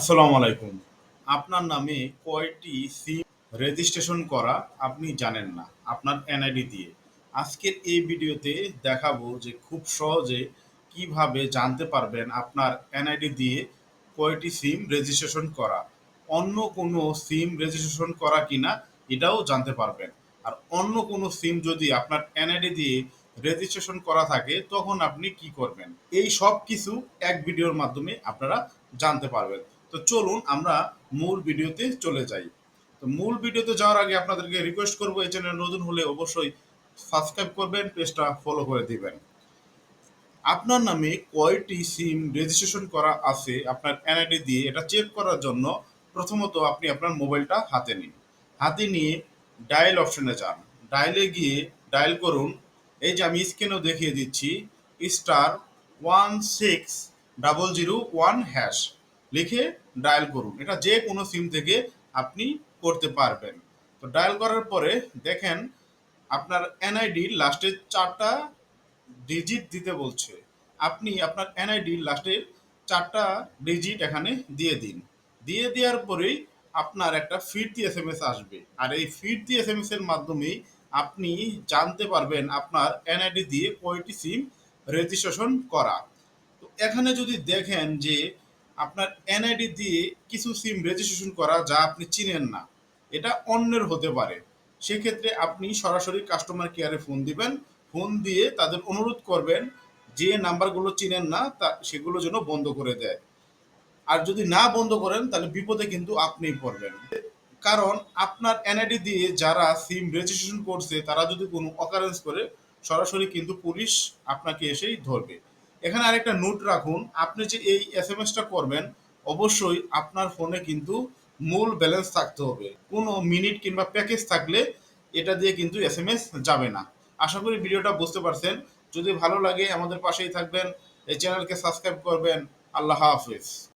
আসসালামু আলাইকুম। আপনার নামে কয়টি সিম রেজিস্ট্রেশন করা আপনি জানেন না? আপনার এনআইডি দিয়ে। আজকের এই ভিডিওতে দেখাবো যে খুব সহজে কীভাবে জানতে পারবেন আপনার এনআইডি দিয়ে কয়টি সিম রেজিস্ট্রেশন করা। অন্য কোনো সিম রেজিস্ট্রেশন করা কিনা এটাও জানতে পারবেন। আর অন্য কোনো সিম যদি আপনার এনআইডি দিয়ে রেজিস্ট্রেশন করা থাকে, তখন আপনি কি করবেন? এই সব কিছু এক ভিডিওর মাধ্যমে আপনারা জানতে পারবেন। তো চলুন আমরা মূল ভিডিওতে চলে যাই। তো মূল ভিডিওতে যাওয়ার আগে আপনাদেরকে রিকোয়েস্ট করব, এই চ্যানেল নতুন হলে অবশ্যই সাবস্ক্রাইব করবেন পেজটা ফলো করে দিবেন। আপনার নামে কয়টি সিম রেজিস্ট্রেশন করা আছে আপনার এনআইডি দিয়ে, এটা চেক করার জন্য প্রথমত আপনি আপনার মোবাইলটা হাতে নিন। হাতে নিয়ে ডায়াল অপশনে যান। ডায়ালে গিয়ে ডায়াল করুন। এই যে আমি স্ক্রিনেও দেখিয়ে দিচ্ছি star one six double zero one hash লিখে ডায়াল করুন। এটা যে কোনো সিম থেকে আপনি করতে পারবেন। তো ডায়াল করার পরে দেখেন আপনার এনআইডি লাস্টের চারটা ডিজিট দিতে বলছে। আপনি আপনার এনআইডি লাস্টের চারটা ডিজিট এখানে দিয়ে দিন। দিয়ে দেওয়ার পরেই আপনার একটা ফিরতি এস এম এস আসবে। আর এই ফিরতি এস এম এস এর মাধ্যমেই আপনি জানতে পারবেন আপনার এনআইডি দিয়ে কয়টি সিম রেজিস্ট্রেশন করা। তো এখানে যদি দেখেন যে আপনার এনআইডি দিয়ে কিছু সিম রেজিস্ট্রেশন করা যা আপনি চিনেন না। এটা অন্যের হতে পারে। সেক্ষেত্রে আপনি সরাসরি কাস্টমার কেয়ারে ফোন দিবেন ফোন দিয়ে তাদের অনুরোধ করবেন যে নাম্বারগুলো চিনেন না, তা সেগুলো যেন বন্ধ করে দেয়। আর যদি না বন্ধ করেন, তাহলে বিপদে কিন্তু আপনিই পড়বেন। কারণ আপনার এনআইডি দিয়ে যারা সিম রেজিস্ট্রেশন করছে, তারা যদি কোনো অকারেন্স করে, সরাসরি কিন্তু পুলিশ আপনাকে এসেই ধরবে। এখানে আরেকটা নোট রাখুন, আপনি যে এই এস এম এসটা করবেন, অবশ্যই আপনার ফোনে কিন্তু মূল ব্যালেন্স থাকতে হবে। কোনো মিনিট কিংবা প্যাকেজ থাকলে এটা দিয়ে কিন্তু এস এম এস যাবে না। আশা করি ভিডিওটা বুঝতে পারছেন। যদি ভালো লাগে, আমাদের পাশেই থাকবেন, এই চ্যানেলকে সাবস্ক্রাইব করবেন। আল্লাহ হাফিজ।